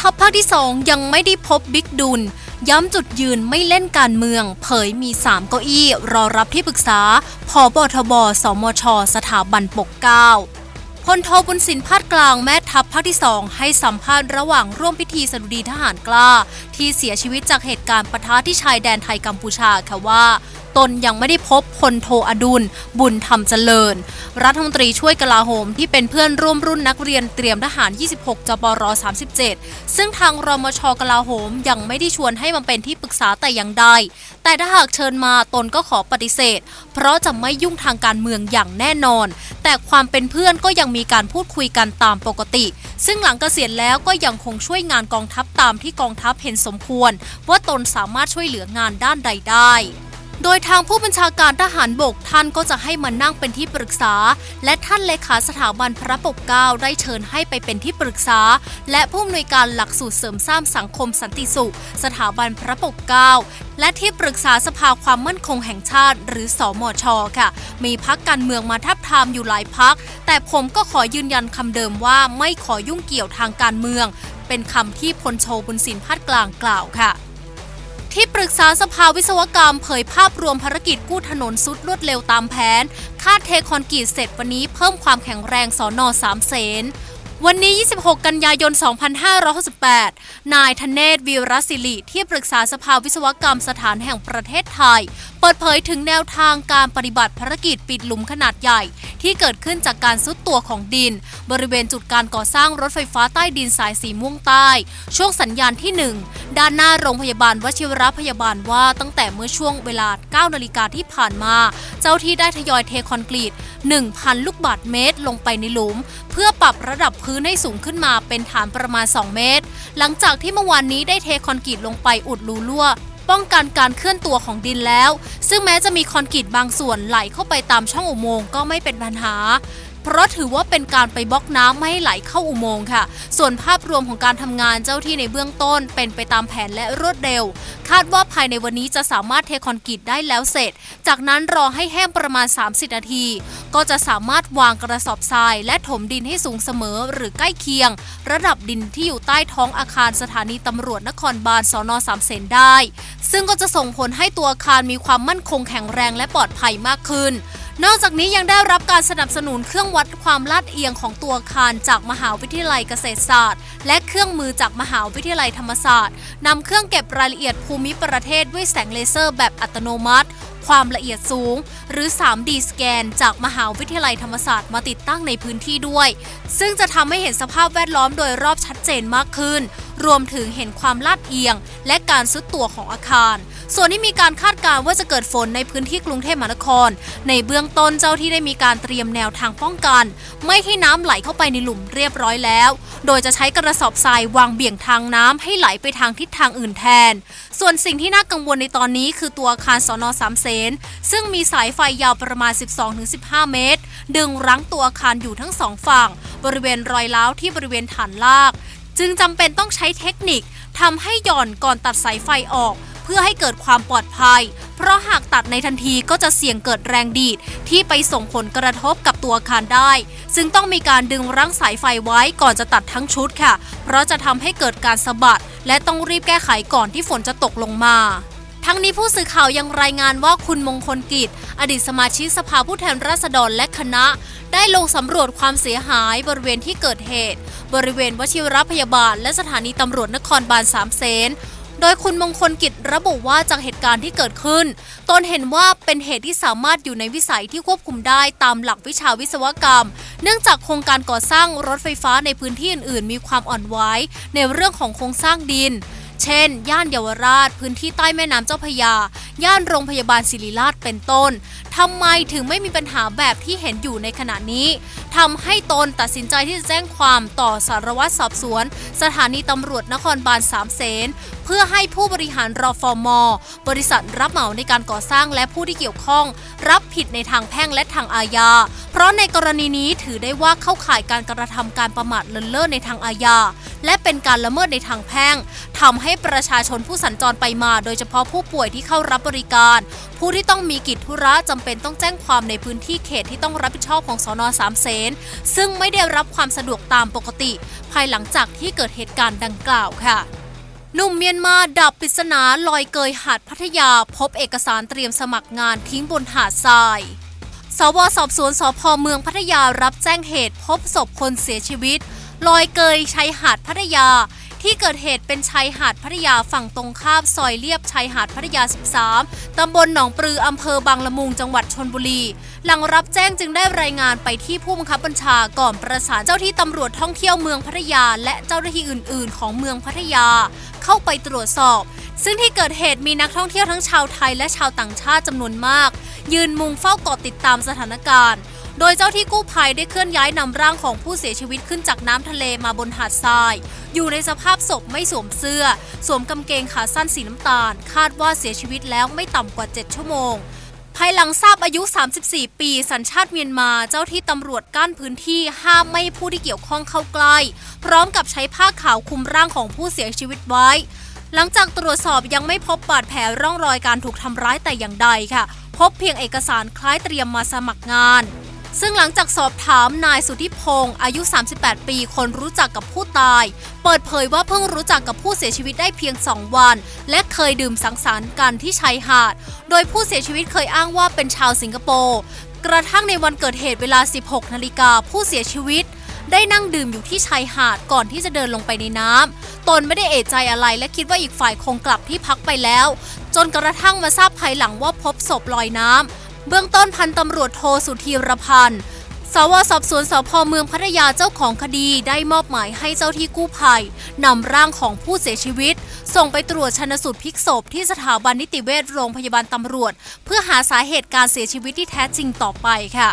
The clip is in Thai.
ทัพภาคที่ 2 ยังไม่ได้พบบิ๊กดุล ย้ำจุดยืนไม่เล่นการเมือง เผยมี 3 เก้าอี้ รอรับที่ปรึกษาพบทบสมช สถาบันปกเก้าพลโทบุญสินพาดกลางแม่ทัพภาคที่2ให้สัมภาษณ์ระหว่างร่วมพิธีสดุดีทหารกล้า ที่เสียชีวิตจากเหตุการณ์ปะทะที่ชายแดนไทยกัมพูชาค่ะว่า ตนยังไม่ได้พบพลโทอดุล บุญธรรมเจริญ รัฐมนตรีช่วยกลาโหมที่เป็นเพื่อนร่วมรุ่นนักเรียนเตรียมทหาร 26จปร37 ซึ่งทางรมชกลาโหมยังไม่ได้ชวนให้มาเป็นที่ปรึกษาแต่อย่างใด แต่ถ้าหากเชิญมาตนก็ขอปฏิเสธ เพราะจะไม่ยุ่งทางการเมืองอย่างแน่นอน แต่ความเป็นเพื่อนก็ยังมีการพูดคุยกันตามปกติ ซึ่งหลังเกษียณแล้วก็ยังคงช่วยงานกองทัพตามที่กองทัพเห็นสมควร ว่าตนสามารถช่วยเหลืองานด้านใดได้ โดยทางผู้บัญชาการทหารบกท่านก็จะให้มานั่งเป็นที่ปรึกษา และท่านเลขาสถาบันพระปกเกล้าได้เชิญให้ไปเป็นที่ปรึกษา และผู้อำนวยการหลักสูตรเสริมสร้างสังคมสันติสุข สถาบันพระปกเกล้าและที่ปรึกษาสภาความมั่นคงแห่งชาติ หรือสอมชค่ะ มีพักการเมืองมาทับทามอยู่หลายพัก แต่ผมก็ขอยืนยันคำเดิมว่าไม่ขอยุ่งเกี่ยวทางการเมือง เป็นคำที่พลโชบุญสินพัดกลางกล่าวค่ะ ที่ปรึกษาสภาวิศวกรรมเผยภาพรวมภารกิจกู้ถนนสุดรวดเร็วตามแผน คาดเทคอนกรีตเสร็จวันนี้เพิ่มความแข็งแรงสอนอสามเสนวันนี้ 26 กันยายน 2568 นายธเนศวีรศิริ ที่ปรึกษาสภาวิศวกรรมสถานแห่งประเทศไทย เปิดเผยถึงแนวทางการปฏิบัติภารกิจปิดหลุมขนาดใหญ่ ที่เกิดขึ้นจากการซุดตัวของดิน บริเวณจุดการก่อสร้างรถไฟฟ้าใต้ดินสายสีม่วงใต้ ช่วงสัญญาณที่ 1 ด้านหน้าโรงพยาบาลวชิรพยาบาลว่าตั้งแต่เมื่อช่วงเวลา 9 นาฬิกาที่ผ่านมา เจ้าที่ได้ทยอยเทคอนกรีต 1,000 ลูกบาทเมตรลงไปในหลุม เพื่อปรับระดับพื้นให้สูงขึ้นมาเป็นฐานประมาณ 2 เมตร หลังจากที่เมื่อวานนี้ได้เทคอนกรีตลงไปอุดรูรั่ว ป้องกันการเคลื่อนตัวของดินแล้ว ซึ่งแม้จะมีคอนกรีตบางส่วนไหลเข้าไปตามช่องอุโมงค์ก็ไม่เป็นปัญหา เพราะถือว่าเป็นการไปบล็อกน้ำไม่ให้ไหลเข้าอุโมงค์ค่ะ ส่วนภาพรวมของการทำงานเจ้าที่ในเบื้องต้น เป็นไปตามแผนและรวดเร็ว คาดว่าภายในวันนี้จะสามารถเทคอนกรีตได้แล้วเสร็จ จากนั้นรอให้แห้งประมาณ 30 นาที ก็จะสามารถวางกระสอบทราย และถมดินให้สูงเสมอหรือใกล้เคียง ระดับดินที่อยู่ใต้ท้องอาคารสถานีตำรวจนครบาลสอนอสามเสนได้ ซึ่งก็จะส่งผลให้ตัวอาคารมีความมั่นคงแข็งแรงและปลอดภัยมากขึ้นนอกจากนี้ยังได้รับการสนับสนุนเครื่องวัดความลาดเอียงของตัวอาคารจากมหาวิทยาลัยเกษตรศาสตร์ และเครื่องมือจากมหาวิทยาลัยธรรมศาสตร์นำเครื่องเก็บรายละเอียดภูมิประเทศด้วยแสงเลเซอร์แบบอัตโนมัติ ความละเอียดสูง หรือ 3D สแกน จากมหาวิทยาลัยธรรมศาสตร์มาติดตั้งในพื้นที่ด้วย ซึ่งจะทำให้เห็นสภาพแวดล้อมโดยรอบชัดเจนมากขึ้น รวมถึงเห็นความลาดเอียง และการซุดตัวของอาคาร ส่วนที่มีการคาดการณ์ว่าจะเกิดฝนในพื้นที่กรุงเทพมหานคร ในเบื้องต้นเจ้าที่ได้มีการเตรียมแนวทางป้องกัน ไม่ให้น้ำไหลเข้าไปในหลุมเรียบร้อยแล้ว โดยจะใช้กระสอบทรายวางเบี่ยงทางน้ำให้ไหลไปทางทิศทางอื่นแทน ส่วนสิ่งที่น่ากังวลในตอนนี้คือตัวอาคารสอนอสามเสนซึ่งมีสายไฟยาวประมาณ 12-15 เมตร ดึงรั้งตัวอาคารอยู่ทั้งสองฝั่ง บริเวณรอยร้าวที่บริเวณฐานลาก จึงจำเป็นต้องใช้เทคนิคทำให้หย่อนก่อนตัดสายไฟออก เพื่อให้เกิดความปลอดภัย เพราะหากตัดในทันทีก็จะเสี่ยงเกิดแรงดีด ที่ไปส่งผลกระทบกับตัวอาคารได้ ซึ่งต้องมีการดึงรั้งสายไฟไว้ก่อนจะตัดทั้งชุดค่ะ เพราะจะทำให้เกิดการสะบัด และต้องรีบแก้ไขก่อนที่ฝนจะตกลงมา ทั้งนี้ผู้สื่อข่าวยังรายงานว่าคุณมงคลกิจ อดีตสมาชิกสภาผู้แทนราษฎรและคณะ ได้ลงสำรวจความเสียหายบริเวณที่เกิดเหตุ บริเวณวชิรพยาบาล และสถานีตำรวจนครบาลสามเสนโดยคุณมงคลกิจระบุว่าจากเหตุการณ์ที่เกิดขึ้น ตนเห็นว่าเป็นเหตุที่สามารถอยู่ในวิสัยที่ควบคุมได้ตามหลักวิชาวิศวกรรม เนื่องจากโครงการก่อสร้างรถไฟฟ้าในพื้นที่อื่นๆ มีความอ่อนไหวในเรื่องของโครงสร้างดิน เช่น ย่านเยาวราช พื้นที่ใต้แม่น้ำเจ้าพยา ย่านโรงพยาบาลศิริราชเป็นต้นทำไมถึงไม่มีปัญหาแบบที่เห็นอยู่ในขณะนี้ทำให้ตนตัดสินใจที่จะแจ้งความต่อสารวัตรสอบสวน สถานีตำรวจนครบาลสามเสนเพื่อให้ผู้บริหารรอฟอมบริษัทรับเหมาในการก่อสร้างและผู้ที่เกี่ยวข้อง รับผิดในทางแพ่งและทางอาญา เพราะในกรณีนี้ถือได้ว่าเข้าข่ายการกระทำการประมาทเลินเล่อในทางอาญา และเป็นการละเมิดในทางแพ่งทำให้ประชาชนผู้สัญจรไปมา โดยเฉพาะผู้ป่วยที่เข้ารับบริการ ผู้ที่ต้องมีกิจธุระจำเป็นต้องแจ้งความในพื้นที่เขตที่ต้องรับผิดชอบของสอนอสามเสนซึ่งไม่ได้รับความสะดวกตามปกติ ภายหลังจากที่เกิดเหตุการณ์ดังกล่าวค่ะหนุ่มเมียนมาดับปริศนาลอยเกยหาดพัทยา พบเอกสารเตรียมสมัครงานทิ้งบนหาดทรายสวสอบสวนสพเมืองพัทยารับแจ้งเหตุ พบศพคนเสียชีวิต ลอยเกยชายหาดพัทยา ที่เกิดเหตุเป็นชายหาดพัทยาฝั่งตรงข้ามซอยเลียบชายหาดพัทยา 13 ตำบลหนองปลืออำเภอบางละมุงจังหวัดชนบุรี หลังรับแจ้งจึงได้รายงานไปที่ผู้บังคับบัญชาก่อนประสานเจ้าที่ตำรวจท่องเที่ยวเมืองพัทยา และเจ้าหน้าที่อื่น ๆ ของเมืองพัทยา เข้าไปตรวจสอบ ซึ่งที่เกิดเหตุมีนักท่องเที่ยวทั้งชาวไทยและชาวต่างชาติจำนวนมาก ยืนมุงเฝ้าเกาะติดตามสถานการณ์ โดยเจ้าที่กู้ภัยได้เคลื่อนย้ายนำร่างของผู้เสียชีวิตขึ้นจากน้ำทะเลมาบนหาดทราย อยู่ในสภาพศพไม่สวมเสื้อ สวมกางเกงขาสั้นสีน้ำตาล คาดว่าเสียชีวิตแล้วไม่ต่ำกว่า 7 ชั่วโมงภายหลังทราบอายุ 34 ปี สัญชาติเมียนมาเจ้าที่ตำรวจกั้นพื้นที่ห้ามไม่ผู้ที่เกี่ยวข้องเข้าใกล้ พร้อมกับใช้ผ้าขาวคุมร่างของผู้เสียชีวิตไว้ หลังจากตรวจสอบยังไม่พบบาดแผลร่องรอยการถูกทำร้ายแต่อย่างใดค่ะ พบเพียงเอกสารคล้ายเตรียมมาสมัครงาน ซึ่งหลังจากสอบถามนายสุธิพงศ์อายุ 38 ปี คนรู้จักกับผู้ตาย เปิดเผยว่าเพิ่งรู้จักกับผู้เสียชีวิตได้เพียง 2 วัน และเคยดื่มสังสรรค์กันที่ชายหาด โดยผู้เสียชีวิตเคยอ้างว่าเป็นชาวสิงคโปร์ กระทั่งในวันเกิดเหตุเวลา 16 นาฬิกาผู้เสียชีวิต ได้นั่งดื่มอยู่ที่ชายหาดก่อนที่จะเดินลงไปในน้ำ ตนไม่ได้เอะใจอะไรและคิดว่าอีกฝ่ายคงกลับที่พักไปแล้ว จนกระทั่งมาทราบภายหลังว่าพบศพลอยน้ำ เบื้องต้นพันตำรวจโทสุธีรพันธ์สวสอบสวนสพเมืองพัทยาเจ้าของคดีได้มอบหมายให้เจ้าที่กู้ภัยนำร่างของผู้เสียชีวิต ส่งไปตรวจชนสูตรพลิกศพที่สถาบันนิติเวชโรงพยาบาลตำรวจ เพื่อหาสาเหตุการเสียชีวิตที่แท้จริงต่อไปค่ะ